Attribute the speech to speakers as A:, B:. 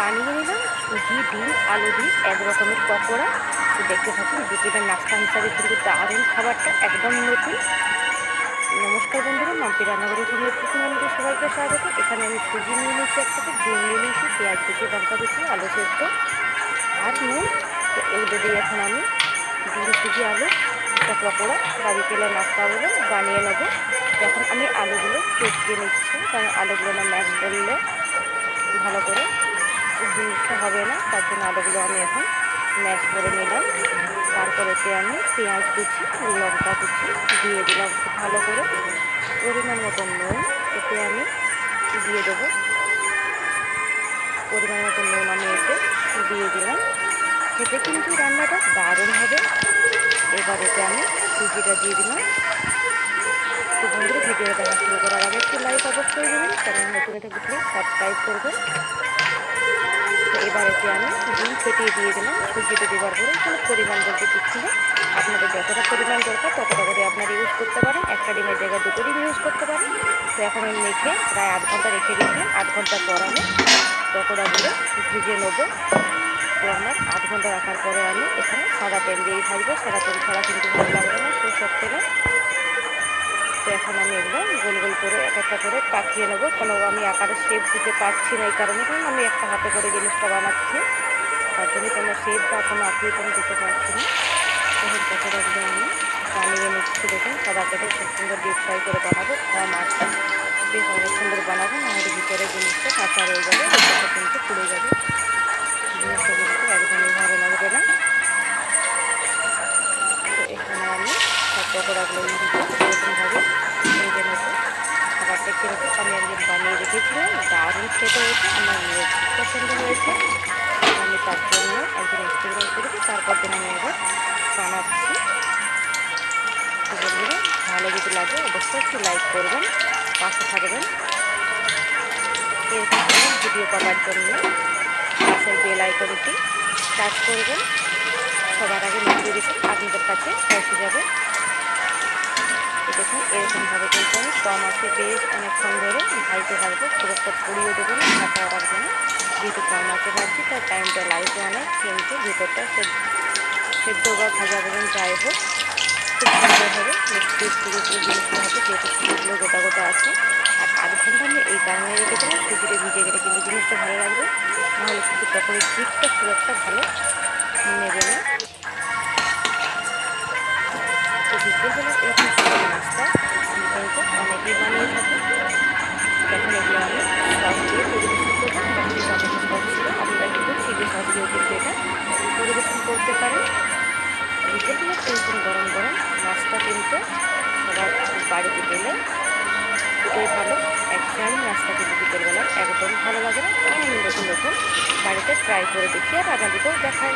A: বানিয়ে নিলাম। সুজি ডিম, আলু দিয়ে এক রকমের পকোড়া। তো দেখতে থাকুন, বিকেলের নাস্তা হিসাবে কিন্তু দারুণ খাবারটা একদম নতুন। নমস্কার বন্ধুরা, মাম্পি রান্নাঘরে সঙ্গে প্রথমে সবাইকে স্বাগত। এখানে আমি সুজি নিয়ে নিয়েছি একসাথে ডিম নিয়ে নিয়েছি, পেঁয়াজ কুচি, লঙ্কা কুচি, আলু সেদ্ধ আর নুন। তো এইগুলো দিয়ে এখন আমি ডিম, সুজি, আলু, একটা পকোড়া বা বিকেলের নাস্তাগুলো বানিয়ে নেব। এখন আমি আলুগুলো চটকে নিচ্ছি, কারণ আলুগুলো না ম্যাশ করলে ভালো করে জিনিসটা হবে না, তার জন্য আলুগুলো আমি এখন ম্যাশ করে নিলাম। তারপরেতে আমি পেঁয়াজ দিচ্ছি, লঙ্কা দিচ্ছি, দিয়ে দিলাম ভালো করে পরিমাণ মতো নুন। এতে আমি দিয়ে দেবো। পরিমাণ মতো নুন আমি এতে দিয়ে দিলাম। খেতে কিন্তু রান্নাটা দারুণ হবে। এবার এতে আমি সুজিটা দিয়ে দিলাম। তো বন্ধুরা, ভিডিওটা শুরু করার আগে একটু লাইক অবশ্যই দেবেন। চ্যানেল নতুন এটা সাবস্ক্রাইব করবেন। এবার এতে আমি ডিম ফেটিয়ে দিয়ে দিলাম, সুজিটা দেওয়ার পরে কোনো পরিমাণ বলতে কিছু না। আপনাদের যতটা পরিমাণ দরকার ততটা করে আপনারা ইউজ করতে পারেন। একটা ডিমের জায়গায় দুটো ডিম ইউজ করতে পারেন। তো এখন আমি মেখে প্রায় আধ ঘণ্টা রেখে দিয়েছি আধ ঘণ্টা পর আমি পকোড়াগুলো ভিজে নেব। তো আমার আধ ঘণ্টা রাখার পরে আমি এখানে সাদা তেল দিয়েই থাকব সাদা তেল ছাড়া কিন্তু ভালো লাগবে না সব তেলে তো এখন আমি এগুলো গোল গোল করে এক একটা করে পাকিয়ে নেব। কোনো আমি আকারে শেপ দিতে পারছি না এই কারণে, কারণ আমি একটা হাতে করে জিনিসটা বানাচ্ছি। তার জন্য কোনো শেপ বা কোনো আকৃতি আমি দিতে পারছি না। তখন পকোড়াগুলো আমি বানিয়ে নিচ্ছি দেখুন। সাদা তেলে খুব সুন্দর ডিপ ফ্রাই করে বানাবো। কম আছে বেশ অনেক সুন্দর বানাবো। নাহলে ভিতরে জিনিসটা কাঁচা রয়ে যাবে কিন্তু পুড়ে যাবে। জিনিসটা কিন্তু একদমই ভালো লাগবে না। এখানে আমি সব পকোড়াগুলো কীরকম আমি একদিন বানিয়ে রেখেছিলাম দারুণ খেতে হয়েছে, আমার মেয়ের পছন্দ হয়েছে। আমি তার জন্য একদিন এক্সপেরিমেন্ট করেছি তারপর দিন আমি এবার বানাচ্ছি। ভালো যদি লাগে অবশ্যই একটু লাইক করবেন, পাশে থাকবেন। এরকম ভিডিও পাওয়ার জন্য পাশের বেল আইকনটি টাচ করবেন। সবার আগে নোটিফিকেশন আপনাদের কাছে পৌঁছে যাবে। এরকমভাবে কিন্তু আমি কম আছে বেশ অনেকক্ষণ ধরে ভাইতে থাকব খুব একটা পুড়িয়ে দেবো না কাঁচা রাখব না যেহেতু কম আছে ভাবছি, তার টাইমটা লাগবে অনেক, কিন্তু ভিতরটা সেদ্ধ বা ভাজা বেগুন যাই হোক, খুব সুন্দর হবে। পুরো পুরো জিনিসটা হবে, যেহেতু সুজিগুলো গোটা গোটা আছে। আর আধ ঘণ্টা আমি এই কারণে রেখেছিলাম সুজিটা ভিজে গেলে কিন্তু জিনিসটা ভালো লাগবে। নাহলে কিন্তু তখনই জিপটা খুব একটা ভালো নেবে না। এরকম নাস্তা সবার বাড়িতে গেলে খুবই ভালো। একদম নাস্তা কিন্তু বিকেলবেলা একদম ভালো লাগে না। নতুন নতুন বাড়িতে ট্রাই করে দেখি আর আপনাদেরকেও দেখাই